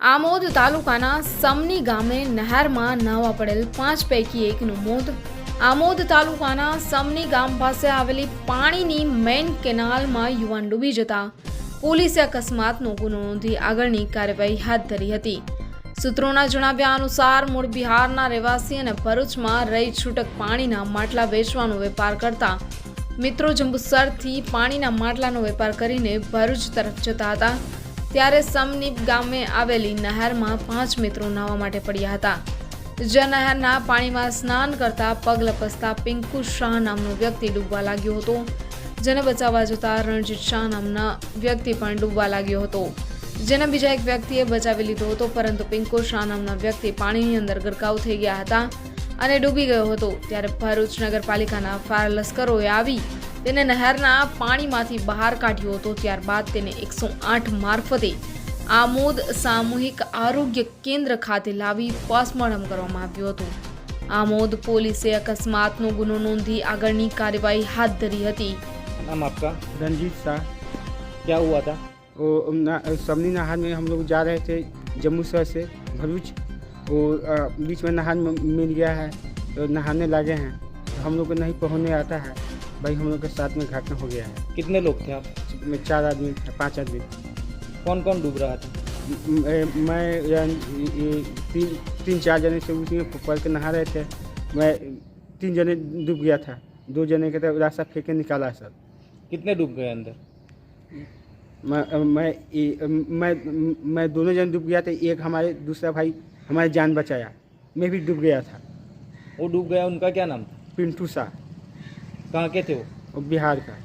આમોદ તાલુકાના સમની ગામે નહેરમાં નાવા પડેલ પાંચ પૈકી એકનું મોત. આમોદ તાલુકાના સમની ગામ પાસે આવેલી પાણીની મેઇન કેનાલમાં યુવાન ડૂબી જતા પોલીસે અકસ્માતનો ગુનો નોંધી આગળની કાર્યવાહી હાથ ધરી હતી. સૂત્રોના જણાવ્યા અનુસાર, મૂળ બિહારના રહેવાસી અને ભરૂચમાં રહી છૂટક પાણીના માટલા વેચવાનો વેપાર કરતા મિત્રો જંબુસરથી પાણીના માટલાનો વેપાર કરીને ભરૂચ તરફ જતા હતા. ત્યારે સમનીપ ગામે આવેલી નહેરમાં પાંચ મિત્રો નાહવા માટે પડ્યા હતા. જે નહેરના પાણીમાં સ્નાન કરતા પગ લપસતા પિંકુ શાહ નામનો વ્યક્તિ ડૂબવા લાગ્યો હતો, જેને બચાવવા જતા રણજીત શાહ નામના વ્યક્તિ પણ ડૂબવા લાગ્યો હતો. જેને બીજા એક વ્યક્તિએ બચાવી લીધો હતો, પરંતુ પિંકુ શાહ નામના વ્યક્તિ પાણીની અંદર ગરકાવ થઈ ગયા હતા. અને ડૂબી ગયો હતો ત્યારે ભરૂચ નગરપાલિકાના ફાયર લશ્કરોએ આવી તેને નહેરના પાણીમાંથી બહાર કાઢ્યો હતો ત્યારબાદ તેને એકસો આઠ મારફતે આમોદ સામૂહિક આરોગ્ય કેન્દ્ર ખાતે લાવી પોસ્ટમોર્ટમ કરવામાં આવ્યું હતું આમોદ પોલીસે અકસ્માતનો ગુનો નોંધી આગળની કાર્યવાહી હાથ ધરી હતી नाम आपका रंजीत शाह क्या हुआ था वो ना, समनी नहार में हम लोग जा रहे थे जम्मू शहर से भरूच वो बीच में नहार में मिल गया है तो नहाने लगे हैं। तो हम लोग को नहीं पहुँचने आता है। भाई हम लोग के साथ में घटना हो गया है। कितने लोग थे आप? में चार आदमी थे पाँच आदमी। कौन कौन डूब रहा था? म- तीन तीन चार जने से उसी में पड़ के नहा रहे थे। मैं तीन जने डूब गया था। दो जने के तो रास्ता फेंक के निकाला सर। कितने डूब गए अंदर? मैं मैं ये- मैं मैं दोनों जन डूब गया था एक हमारे दूसरा भाई हमारी जान बचाया मैं भी डूब गया था वो डूब गया उनका क्या नाम था पिंटू शाह कहाँ के थे वो और बिहार का